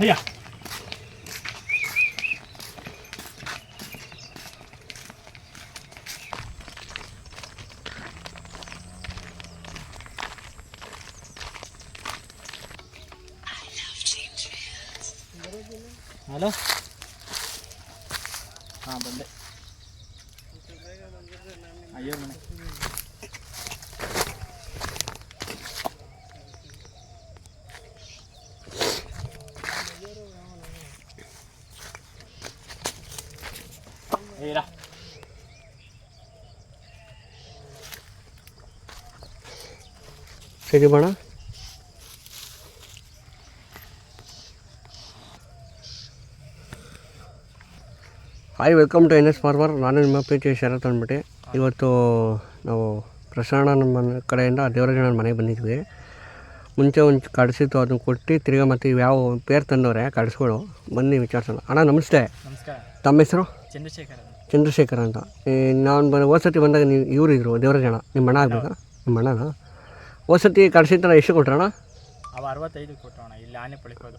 ஐயா हेलो हाँ बंदे आइए मैंने ಮನೆ ಏರಾ. ಸರಿ ಬಣ? Hi welcome to N S farmer ನಾನು ನಿಮ್ಮ ಪ್ರೀತಿ ಶರತ್ ಅಂದ್ಬಿಟ್ಟು ಇವತ್ತು ನಾವು ಪ್ರಸಾರಣ ನಮ್ಮ ಕಡೆಯಿಂದ ದೇವರಾಜನ ಮನೆಗೆ ಬಂದಿದ್ವಿ. ಮುಂಚೆ ಒಂದು ಕಡಿಸಿತ್ತು ಅದನ್ನು ಕೊಟ್ಟು ತಿರ್ಗಾ ಮತ್ತೆ ಯಾವ ಪೇರ್ ತಂದವ್ರೆ ಕಡಿಸ್ಗಳು ಬನ್ನಿ ವಿಚಾರಿಸೋಣ. ಅಣ್ಣ ನಮಸ್ತೆ. ನಮಸ್ಕಾರ. ತಮ್ಮ ಹೆಸರು? ಚಂದ್ರಶೇಖರ್. ಚಂದ್ರಶೇಖರ್ ಅಂತ. ಈ ನಾನು ಬಂದ ಹೋದ ಸತಿ ಬಂದಾಗ ನೀವು ಇವರು ಇದ್ರು ದೇವರಾಜಣ್ಣ ನಿಮ್ಮ ಅಣ್ಣ ಆಗಬೇಕಾ? ನಿಮ್ಮ ಅಣ್ಣನ? ಹೋದ ಸತಿ ಕಡಿಸಿದ ಎಷ್ಟು ಕೊಟ್ರಣ ಅವ ಅರವತ್ತೈದು ಕೊಟ್ಟವಣ ಇಲ್ಲಿ ಆನೆ ಪಳಿಕೋದು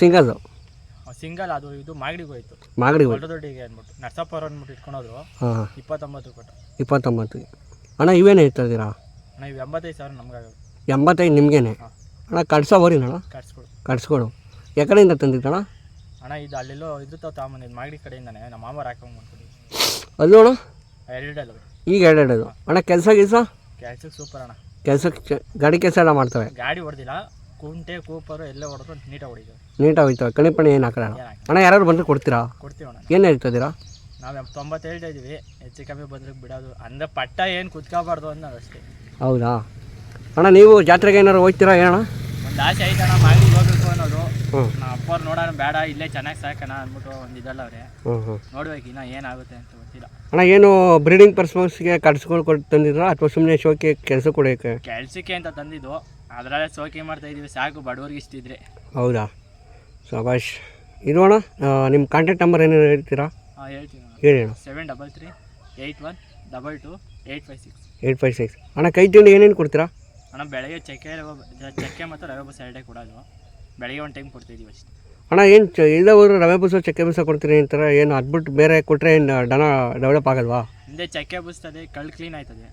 ಸಿಂಗಲ್ಲು? ಸಿಂಗಲ್ ಅದು ಇದು ಮಾಗಡಿಗೆ ಹೋಯ್ತು. ಮಾಗಡಿ ಹೋಗಿ ದೊಡ್ಡ ದೊಡ್ಡಿಗೆ ಅಂದ್ಬಿಟ್ಟು ನರಸಾಪುರ ಅಂದ್ಬಿಟ್ಟು ಇಟ್ಕೊಳೋದು ಹಾಂ. ಇಪ್ಪತ್ತೊಂಬತ್ತು ಕೊಟ್ಟು ಇಪ್ಪತ್ತೊಂಬತ್ತು. ಅಣ್ಣ ಇವೇನೇ ಇರ್ತದೀರಾ ಇದ್ದೀರಾ? ಅಣ್ಣ ಇವು ಎಂಬತ್ತೈದು ಸಾವಿರ ನಮ್ಗಾಗೋದು. ಎಂಬತ್ತೈದು ನಿಮಗೇನೆ? ಅಣ್ಣ ಕಡ್ಸೋ ಬರೀನ ಅಣ್ಣ ಕಟ್ಸ್ಕೊಡು. ಕಡ್ಸ್ಕೊಡು ಎಕಡೆಯಿಂದ ತಂದಿದ್ದಣ್ಣ ಅಣ್ಣ ಇದು ಅಲ್ಲೆಲ್ಲೋ ಇದು ತಾವು ತಗೊಂಬಂದಿದ್ದು ಮಾಗಡಿ ಕಡೆಯಿಂದಾನೆ ನಮ್ಮ ಮಾಮ ಹಾಕೊಂಡ್ ಅಲ್ಲೂ ಅಣ್ಣ ಈಗ ಎರಡೆರಡು. ಅಣ್ಣ ಕೆಲಸ ಕೆಲಸ ಕೆಲ್ಸಕ್ಕೆ ಸೂಪರ್ ಅಣ್ಣ ಕೆಲಸಕ್ಕೆ ಗಾಡಿ ಕೆಲಸ ಎಲ್ಲ ಮಾಡ್ತವೆ? ಗಾಡಿ ಹೊಡೆದಿಲ್ಲ ಕುಂಟೆ ಕೂಪರು ಎಲ್ಲ ಹೊಡೆದು ನೀಟಾಗಿ ಹೊಡಿತೀವಿ. ನೀಟಾಗಿ ಹೋಯ್ತವೆ ಕಣಿ ಪಣಿ ಏನು ಹಾಕೋಣ ಅಣ್ಣ? ಯಾರು ಬಂದರೆ ಕೊಡ್ತೀರಾ? ಕೊಡ್ತೀವಿ ಅಣ್ಣ. ಏನು ಹೇಳ್ತಿದ್ದೀರಾ ನಾವು ತೊಂಬತ್ತು ಹೇಳ್ತಾ ಇದ್ದೀವಿ. ಹೆಚ್ಚು ಕಮ್ಮಿ ಬಂದ್ರೆ ಬಿಡೋದು. ಅಂದ ಪಟ್ಟ ಏನು ಕುತ್ಕೋಬಾರ್ದು ಅನ್ನೋದು ಅಷ್ಟೇ. ಹೌದಾ? ಅಣ್ಣ ನೀವು ಜಾತ್ರೆಗೆ ಏನಾರು ಹೋಗ್ತೀರಾ ಏನಣ್ಣ? ಒಂದು ಆಸೆ ಐತಣ್ಣ ಮಾಗಡಿಗೆ ಹೋಗ್ಬೇಕು ಅನ್ನೋದು ಹ್ಞೂ ನಮ್ಮ ಅಪ್ಪವ್ರು ನೋಡೋಣ ಬೇಡ ಇಲ್ಲೇ ಚೆನ್ನಾಗಿ ಸಾಕಣ ಅಂದ್ಬಿಟ್ಟು ಒಂದು ಇದಲ್ಲ ಅವ್ರೆ. ನೋಡ್ಬೇಕು ಇನ್ನ ಏನಾಗುತ್ತೆ ಅಂತ ಗೊತ್ತಿಲ್ಲ. ಅಣ್ಣ ಏನು ಬ್ರೀಡಿಂಗ್ ಪರ್ಸ್ಪಸ್ಗೆ ಕಡ್ಸ್ಕೊಂಡು ಕೊಟ್ಟು ತಂದಿದ್ರ ಅಥವಾ ಸುಮ್ಮನೆ ಶೋಕಿ ಕೆಲಸ ಕೊಡೋಕೆ? ಕೆಲ್ಸಕ್ಕೆ ಅಂತ ತಂದಿದ್ದು. ಅದರಲ್ಲೇ ಸೋಕಿ ಮಾಡ್ತಾ ಇದೀವಿ ಸಾಕು ಬಡವ್ರಿಗೆ ಇಷ್ಟಿದ್ರೆ ಹೌದಾ? ಸಬಾಷ್. ಇದು ಅಣ್ಣ ನಿಮ್ಮ ಕಾಂಟ್ಯಾಕ್ಟ್ ನಂಬರ್ ಏನೇನು ಹೇಳ್ತೀರಾ? ಹಾಂ ಹೇಳ್ತೀನಿ ಹೇಳಿ ಅಣ್ಣ. Seven double three eight one double two eight five six eight five six ಅಣ್ಣ ಕೈ ತಿಂಡಿ ಏನೇನು ಕೊಡ್ತೀರಾ? ಅಣ್ಣ ಬೆಳಗ್ಗೆ ಚಕ್ಕೆ ರವೆ ಚಕ್ಕೆ ಮತ್ತು ರವೆ ಬಸ್ ಎರಡೇ ಕೊಡೋದು. ಬೆಳಗ್ಗೆ ಒಂದು ಟೈಮ್ ಕೊಡ್ತಿದ್ದೀವಿ ಅಷ್ಟೇ. ಅಣ್ಣ ಏನು ಚ ಹೋದ್ರೆ ರವೆ ಬೂಸ ಚಕ್ಕೆ ಬೂಸ ಕೊಡ್ತೀನಿ ಅಂತಾರೆ? ಏನು ಅದ್ಬಿಟ್ಟು ಬೇರೆ ಕೊಟ್ಟರೆ ಏನು ದನ ಡೆವಲಪ್ ಆಗಲ್ವಾ? ಹಿಂದೆ ಚಕ್ಕೆ ಬಸ್ತದೆ ಕಳ್ಳು ಕ್ಲೀನ್ ಆಯ್ತದೆ.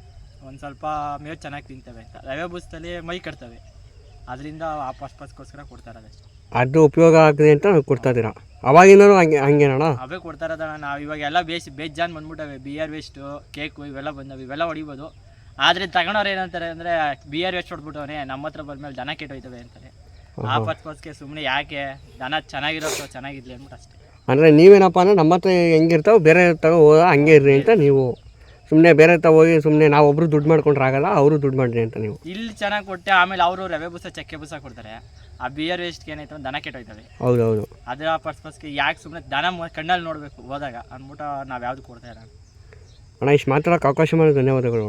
ಒಂದು ಸ್ವಲ್ಪ ಮೇವು ಚೆನ್ನಾಗಿ ತಿಂತವೆ. ಅಂತ ರವೆ ಬಸ್ತಲ್ಲಿ ಮೈ ಕಟ್ತವೆ. ಅದರಿಂದ ಆ ಪಸ್ಪಸ್ಗೋಸ್ಕರ ಕೊಡ್ತಾರೆ ಇರೋದಷ್ಟೇ ಅದು ಉಪಯೋಗ ಆಗಿದೆ ಅಂತ ಕೊಡ್ತಾ ಇದ್ದೀರಾ? ಅವಾಗಿಂದನೂ ಹಂಗೆ ಹಂಗೇನಣ್ಣ? ಅವೇ ಕೊಡ್ತಾ ಇರೋದಣ್ಣ ನಾವು ಇವಾಗ ಎಲ್ಲ ಬೇಸ್ ಬೇಜಾನ್ ಬಂದ್ಬಿಟ್ಟವೆ. ಬಿ ಆರ್ ವೇಸ್ಟು ಕೇಕು ಇವೆಲ್ಲ ಬಂದವೆ. ಇವೆಲ್ಲ ಹೊಡಿಬೋದು. ಆದರೆ ತಗೊಳೋರು ಏನಂತಾರೆ ಅಂದರೆ ಬಿ ಆರ್ ವೇಸ್ಟ್ ಹೊಡ್ಬಿಟ್ಟವನೇ ನಮ್ಮ ಹತ್ರ ಬಂದ್ಮೇಲೆ ದನ ಕೆಟ್ಟೋಯ್ತವೆ ಅಂತಾರೆ. ಆ ಪರ್ಪಸ್ಗೆ ಸುಮ್ಮನೆ ಯಾಕೆ? ದನ ಚೆನ್ನಾಗಿರೋದು ಚೆನ್ನಾಗಿರ್ಲಿ ಅಂದ್ಬಿಟ್ಟು ಅಷ್ಟೇ. ಅಂದರೆ ನೀವೇನಪ್ಪ ಅಂದ್ರೆ ನಮ್ಮ ಹತ್ರ ಹೆಂಗಿರ್ತಾವೆ ಬೇರೆ ತಗೋ ಹೋದ ಹಂಗೆ ಇರ್ರಿ ಅಂತ ನೀವು. ಸುಮ್ಮನೆ ಬೇರೆ ತ ಹೋಗಿ ಸುಮ್ಮನೆ ನಾವು ಒಬ್ರು ದುಡ್ಡು ಮಾಡ್ಕೊಂಡ್ರೆ ಆಗಲ್ಲ ಅವರು ದುಡ್ಡು ಮಾಡ್ರಿ ಅಂತ ನೀವು. ಇಲ್ಲಿ ಚೆನ್ನಾಗಿ ಕೊಟ್ಟೆ ಆಮೇಲೆ ಅವರು ರವೆ ಬುಸ ಚಕ್ಕೆ ಬುಸ ಕೊಡ್ತಾರೆ. ಆ ಬಿಯರ್ ವೇಸ್ಟ್ಗೆ ಏನಾಯ್ತು ಅಂದ್ರೆ ದನ ಕೆಟ್ಟೋಯ್ತವೆ. ಹೌದು ಹೌದು ಅದರ ಪರ್ಪಸ್ಗೆ ಯಾಕೆ ಸುಮ್ಮನೆ ದನ ಕಣ್ಣಲ್ಲಿ ನೋಡಬೇಕು ಹೋದಾಗ ಅಂದ್ಬಿಟ್ಟು ನಾವು ಯಾವುದು ಕೊಡ್ತಾ ಇರೋಣ ಅಣ್ಣ ಇಷ್ಟು ಮಾತಾಡೋಕೆ ಅವಕಾಶ ಮಾಡಿ ಧನ್ಯವಾದಗಳು